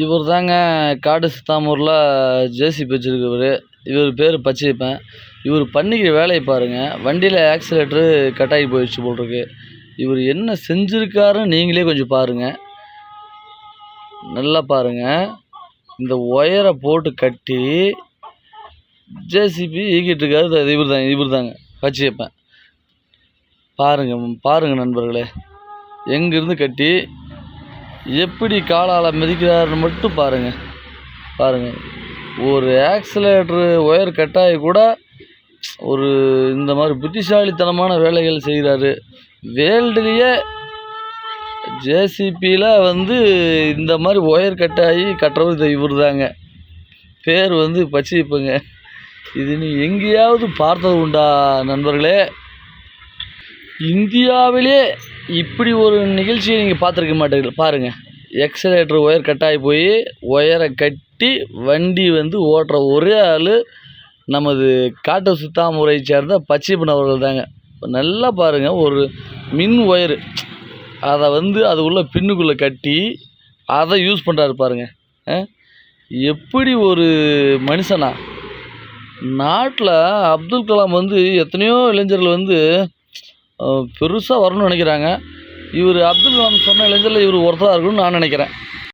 இவர் தாங்க காடு சித்தாமூரில் ஜேசிபி வச்சுருக்கவர். இவர் பேர் பச்சையப்பன் இவர் பண்ணிக்கிற வேலையை பாருங்கள் வண்டியில் ஆக்சிலேட்டரு கட்டாகி போயிடுச்சு போலிருக்கு. இவர் என்ன செஞ்சுருக்காருன்னு நீங்களே கொஞ்சம் பாருங்கள் நல்லா பாருங்கள் இந்த ஒயரை போட்டு கட்டி ஜேசிபி ஈக்கிட்டு இருக்காரு. இவர் தான் இவர் தாங்க. பச்சையப்பன் பாருங்கள் பாருங்கள் நண்பர்களே. எங்கேருந்து கட்டி எப்படி காலால் மிதிக்கிறாருன்னு மட்டும் பாருங்கள் பாருங்கள் ஒரு ஆக்சிலேட்ரு ஒயர் கட்டாகி கூட ஒரு இந்த மாதிரி புத்திசாலித்தனமான வேலைகள் செய்கிறாரு வேல்டுலேயே ஜேசிபியில் வந்து இந்த மாதிரி ஒயர் கட்டாகி கட்டுறது இந்த இவர் தாங்க பேர் வந்து பச்சிப்பங்க இது நீ எங்கேயாவது பார்த்தது உண்டா நண்பர்களே? இந்தியாவிலே இப்படி ஒரு நிகழ்ச்சியை நீங்கள் பார்த்துருக்க மாட்டீங்க பாருங்கள் எக்ஸலேட்டர் ஒயர் கட்டாகி போய் ஒயரை கட்டி வண்டி வந்து ஓட்டுற ஒரே ஆள் நமது காட்டு சுத்தாமூரை சேர்ந்த பச்சைப்பன் அவர்கள் தாங்க. நல்லா பாருங்கள் ஒரு மின் ஒயரு அதை வந்து அது உள்ள பின்னுக்குள்ளே கட்டி அதை யூஸ் பண்ணுறாரு பாருங்கள் எப்படி ஒரு மனுஷனா? நாட்டில் அப்துல் கலாம் வந்து எத்தனையோ இளைஞர்கள் வந்து பெருசாக வரணும்னு நினைக்கிறாங்க. இவர் அப்துல் கலாம் சொன்ன இளைஞரில் இவர் ஒருத்தராக இருக்கணும்னு நான் நினைக்கிறேன்.